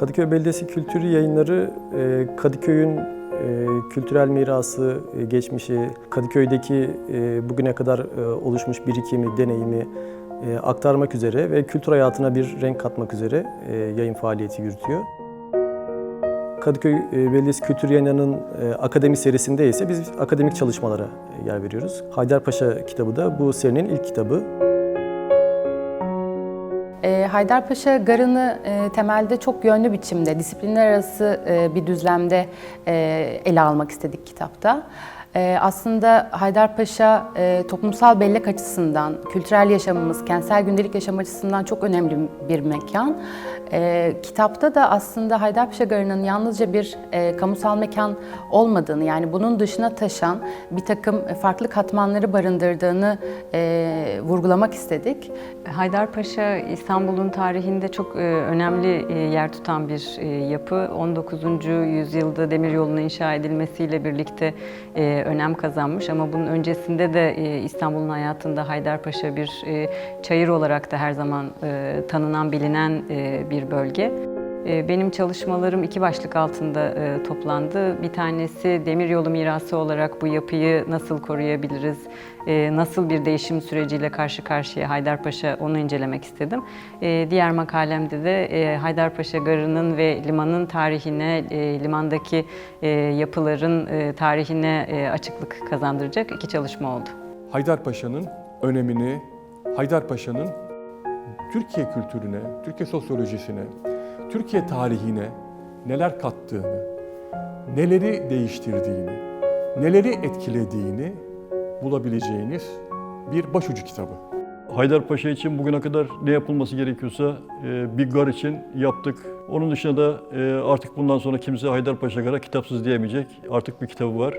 Kadıköy Belediyesi Kültür Yayınları e, Kadıköy'ün e, kültürel mirası, e, geçmişi, Kadıköy'deki bugüne kadar oluşmuş birikimi, deneyimi aktarmak üzere ve kültür hayatına bir renk katmak üzere yayın faaliyeti yürütüyor. Kadıköy Belediyesi Kültür Yayınları'nın akademi serisinde ise biz akademik çalışmalara yer veriyoruz. Haydarpaşa kitabı da bu serinin ilk kitabı. E, Haydarpaşa Garı'nı e, temelde çok yönlü biçimde, disiplinler arası e, bir düzlemde e, ele almak istedik kitapta. E, aslında Haydarpaşa e, toplumsal bellek açısından, kültürel yaşamımız, kentsel gündelik yaşam açısından çok önemli bir mekan. E, kitapta da aslında Haydarpaşa Garı'nın yalnızca bir e, kamusal mekan olmadığını, yani bunun dışına taşan bir takım farklı katmanları barındırdığını e, vurgulamak istedik. Haydarpaşa İstanbul'un tarihinde çok önemli yer tutan bir yapı. 19. yüzyılda demiryolunun inşa edilmesiyle birlikte önem kazanmış ama bunun öncesinde de e, İstanbul'un hayatında Haydarpaşa bir e, çayır olarak da her zaman e, tanınan, bilinen bir bölge. E, Benim çalışmalarım iki başlık altında e, toplandı. Bir tanesi demiryolu mirası olarak bu yapıyı nasıl koruyabiliriz, e, nasıl bir değişim süreciyle karşı karşıya Haydarpaşa onu incelemek istedim. E, Diğer makalemde de e, Haydarpaşa Garı'nın ve limanın tarihine, e, limandaki yapıların tarihine açıklık kazandıracak iki çalışma oldu. Haydarpaşa'nın önemini, Haydarpaşa'nın Türkiye kültürüne, Türkiye sosyolojisine, Türkiye tarihine neler kattığını, neleri değiştirdiğini, neleri etkilediğini bulabileceğiniz bir başucu kitabı. Haydarpaşa için bugüne kadar ne yapılması gerekiyorsa e, bir gar için yaptık. Onun dışında da e, artık bundan sonra kimse Haydarpaşa Gar'a kitapsız diyemeyecek. Artık bir kitabı var.